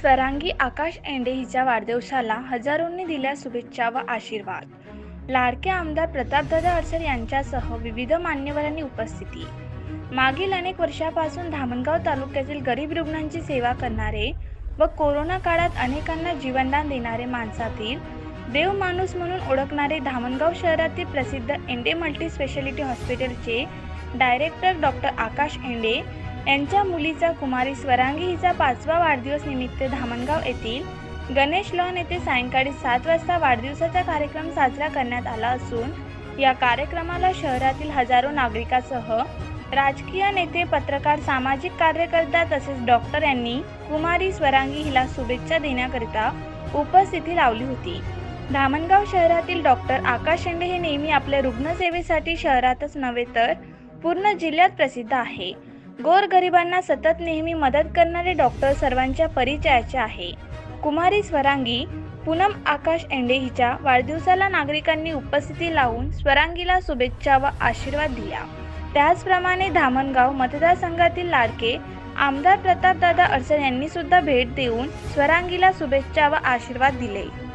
स्वरांगी आकाश एंडे हिच्या वाढदिवसाला हजारोंनी दिल्या शुभेच्छा व आशीर्वाद. लाडके आमदार प्रतापदादा अडसर यांच्यासह विविध मान्यवरांनी उपस्थिती. मागील अनेक वर्षापासून धामणगाव तालुक्यातील गरीब रुग्णांची सेवा करणारे व कोरोना काळात अनेकांना जीवनदान देणारे माणसातील देव माणूस म्हणून ओळखणारे धामणगाव शहरातील प्रसिद्ध एंडे मल्टी स्पेशालिटी हॉस्पिटलचे डायरेक्टर डॉक्टर आकाश एंडे यांच्या मुलीचा कुमारी स्वरांगी हिचा पाचवा वाढदिवस निमित्त धामणगाव येथील गणेश लॉन येथे सायंकाळी सात वाजता वाढदिवसाचा कार्यक्रम साजरा करण्यात आला असून या कार्यक्रमाला शहरातील हजारो नागरिकासह राजकीय नेते पत्रकार सामाजिक कार्यकर्ता तसेच डॉक्टर यांनी कुमारी स्वरांगी हिला शुभेच्छा देण्याकरिता उपस्थिती लावली होती. धामणगाव शहरातील डॉक्टर आकाश शेंडे हे नेहमी आपल्या रुग्णसेवेसाठी शहरातच नव्हे तर पूर्ण जिल्ह्यात प्रसिद्ध आहे. गोरगरिबांना सतत नेहमी मदत करणारे डॉक्टर सर्वांच्या परिचयाचे आहे. कुमारी स्वरांगी पूनम आकाश एंडे हिच्या वाढदिवसाला नागरिकांनी उपस्थिती लावून स्वरांगीला शुभेच्छा व आशीर्वाद दिला. त्याचप्रमाणे धामणगाव मतदारसंघातील लाडके आमदार प्रतापदादा अडसर यांनी सुद्धा भेट देऊन स्वरांगीला शुभेच्छा व आशीर्वाद दिले.